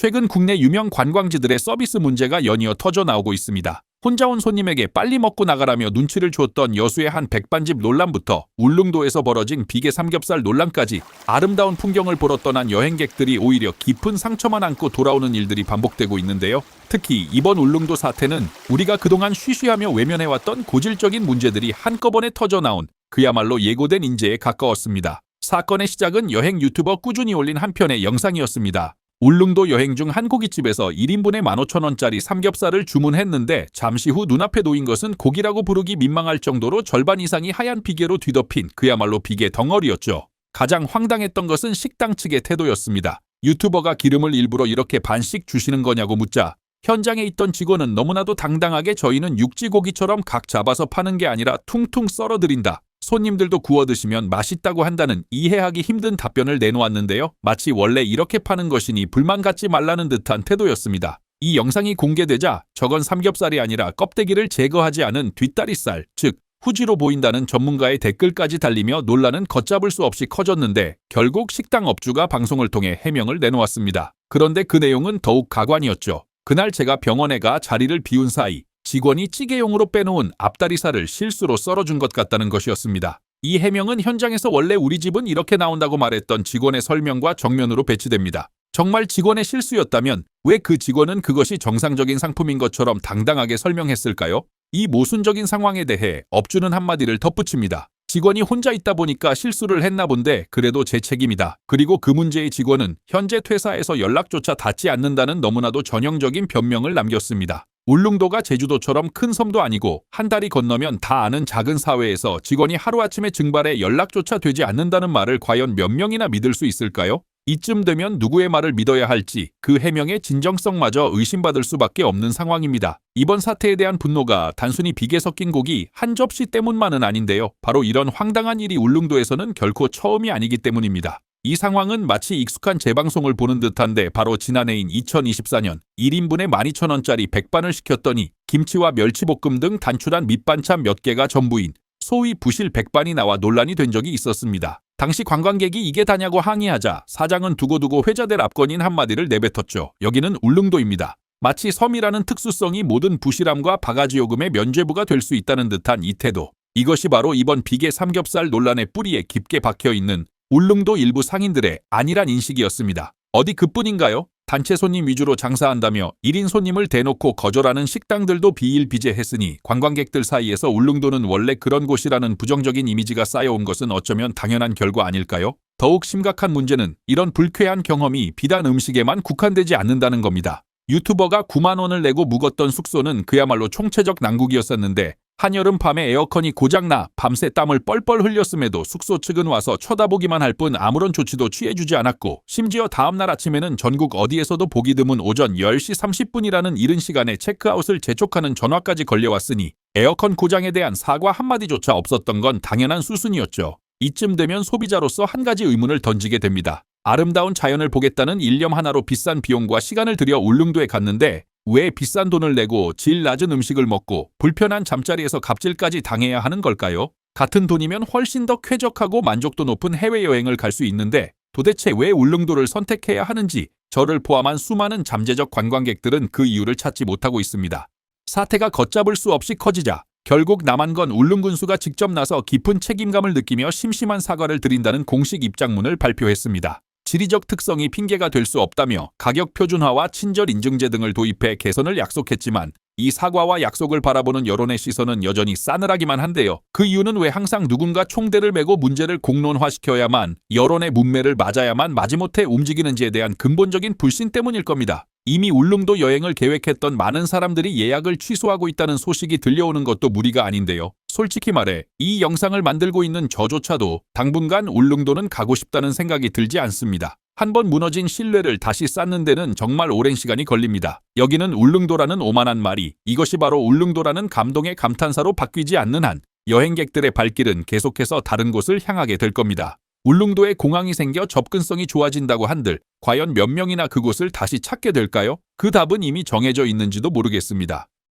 최근 국내 유명 관광지들의 서비스 문제가 연이어 터져 나오고 있습니다. 혼자 온 손님에게 빨리 먹고 나가라며 눈치를 주었던 여수의 한 백반집 논란부터 울릉도에서 벌어진 비계 삼겹살 논란까지 아름다운 풍경을 보러 떠난 여행객들이 오히려 깊은 상처만 안고 돌아오는 일들이 반복되고 있는데요. 특히 이번 울릉도 사태는 우리가 그동안 쉬쉬하며 외면해왔던 고질적인 문제들이 한꺼번에 터져 나온 그야말로 예고된 인재에 가까웠습니다. 사건의 시작은 여행 유튜버 꾸준히 올린 한 편의 영상이었습니다. 울릉도 여행 중 한 고깃집에서 1인분에 15,000원짜리 삼겹살을 주문했는데 잠시 후 눈앞에 놓인 것은 고기라고 부르기 민망할 정도로 절반 이상이 하얀 비계로 뒤덮인 그야말로 비계 덩어리였죠. 가장 황당했던 것은 식당 측의 태도였습니다. 유튜버가 기름을 일부러 이렇게 반씩 주시는 거냐고 묻자 현장에 있던 직원은 너무나도 당당하게 저희는 육지고기처럼 각 잡아서 파는 게 아니라 퉁퉁 썰어드린다. 손님들도 구워 드시면 맛있다고 한다는 이해하기 힘든 답변을 내놓았는데요. 마치 원래 이렇게 파는 것이니 불만 갖지 말라는 듯한 태도였습니다. 이 영상이 공개되자 저건 삼겹살이 아니라 껍데기를 제거하지 않은 뒷다리살, 즉 후지로 보인다는 전문가의 댓글까지 달리며 논란은 걷잡을 수 없이 커졌는데 결국 식당 업주가 방송을 통해 해명을 내놓았습니다. 그런데 그 내용은 더욱 가관이었죠. 그날 제가 병원에 가 자리를 비운 사이 직원이 찌개용으로 빼놓은 앞다리살을 실수로 썰어준 것 같다는 것이었습니다. 이 해명은 현장에서 원래 우리 집은 이렇게 나온다고 말했던 직원의 설명과 정면으로 배치됩니다. 정말 직원의 실수였다면 왜 그 직원은 그것이 정상적인 상품인 것처럼 당당하게 설명했을까요? 이 모순적인 상황에 대해 업주는 한마디를 덧붙입니다. 직원이 혼자 있다 보니까 실수를 했나 본데 그래도 제 책임이다. 그리고 그 문제의 직원은 현재 퇴사해서 연락조차 닿지 않는다는 너무나도 전형적인 변명을 남겼습니다. 울릉도가 제주도처럼 큰 섬도 아니고 한 달이 건너면 다 아는 작은 사회에서 직원이 하루아침에 증발해 연락조차 되지 않는다는 말을 과연 몇 명이나 믿을 수 있을까요? 이쯤 되면 누구의 말을 믿어야 할지 그 해명의 진정성마저 의심받을 수밖에 없는 상황입니다. 이번 사태에 대한 분노가 단순히 비계 섞인 고기 한 접시 때문만은 아닌데요. 바로 이런 황당한 일이 울릉도에서는 결코 처음이 아니기 때문입니다. 이 상황은 마치 익숙한 재방송을 보는 듯한데 바로 지난해인 2024년 1인분에 12,000원짜리 백반을 시켰더니 김치와 멸치볶음 등 단출한 밑반찬 몇 개가 전부인 소위 부실 백반이 나와 논란이 된 적이 있었습니다. 당시 관광객이 이게 다냐고 항의하자 사장은 두고두고 회자될 앞건인 한마디를 내뱉었죠. 여기는 울릉도입니다. 마치 섬이라는 특수성이 모든 부실함과 바가지 요금의 면죄부가 될 수 있다는 듯한 이 태도. 이것이 바로 이번 비계 삼겹살 논란의 뿌리에 깊게 박혀 있는 울릉도 일부 상인들의 안일한 인식이었습니다. 어디 그뿐인가요? 단체 손님 위주로 장사한다며 1인 손님을 대놓고 거절하는 식당들도 비일비재했으니 관광객들 사이에서 울릉도는 원래 그런 곳이라는 부정적인 이미지가 쌓여온 것은 어쩌면 당연한 결과 아닐까요? 더욱 심각한 문제는 이런 불쾌한 경험이 비단 음식에만 국한되지 않는다는 겁니다. 유튜버가 9만 원을 내고 묵었던 숙소는 그야말로 총체적 난국이었었는데 한여름 밤에 에어컨이 고장나 밤새 땀을 뻘뻘 흘렸음에도 숙소 측은 와서 쳐다보기만 할 뿐 아무런 조치도 취해주지 않았고 심지어 다음날 아침에는 전국 어디에서도 보기 드문 오전 10시 30분이라는 이른 시간에 체크아웃을 재촉하는 전화까지 걸려왔으니 에어컨 고장에 대한 사과 한마디조차 없었던 건 당연한 수순이었죠. 이쯤 되면 소비자로서 한 가지 의문을 던지게 됩니다. 아름다운 자연을 보겠다는 일념 하나로 비싼 비용과 시간을 들여 울릉도에 갔는데 왜 비싼 돈을 내고 질 낮은 음식을 먹고 불편한 잠자리에서 갑질까지 당해야 하는 걸까요? 같은 돈이면 훨씬 더 쾌적하고 만족도 높은 해외여행을 갈 수 있는데 도대체 왜 울릉도를 선택해야 하는지 저를 포함한 수많은 잠재적 관광객들은 그 이유를 찾지 못하고 있습니다. 사태가 걷잡을 수 없이 커지자 결국 남한건 울릉군수가 직접 나서 깊은 책임감을 느끼며 심심한 사과를 드린다는 공식 입장문을 발표했습니다. 지리적 특성이 핑계가 될 수 없다며 가격 표준화와 친절 인증제 등을 도입해 개선을 약속했지만 이 사과와 약속을 바라보는 여론의 시선은 여전히 싸늘하기만 한데요. 그 이유는 왜 항상 누군가 총대를 메고 문제를 공론화시켜야만 여론의 문매를 맞아야만 마지못해 움직이는지에 대한 근본적인 불신 때문일 겁니다. 이미 울릉도 여행을 계획했던 많은 사람들이 예약을 취소하고 있다는 소식이 들려오는 것도 무리가 아닌데요. 솔직히 말해 이 영상을 만들고 있는 저조차도 당분간 울릉도는 가고 싶다는 생각이 들지 않습니다. 한번 무너진 신뢰를 다시 쌓는 데는 정말 오랜 시간이 걸립니다. 여기는 울릉도라는 오만한 말이 이것이 바로 울릉도라는 감동의 감탄사로 바뀌지 않는 한 여행객들의 발길은 계속해서 다른 곳을 향하게 될 겁니다. 울릉도에 공항이 생겨 접근성이 좋아진다고 한들 과연 몇 명이나 그곳을 다시 찾게 될까요? 그 답은 이미 정해져 있는지도 모르겠습니다.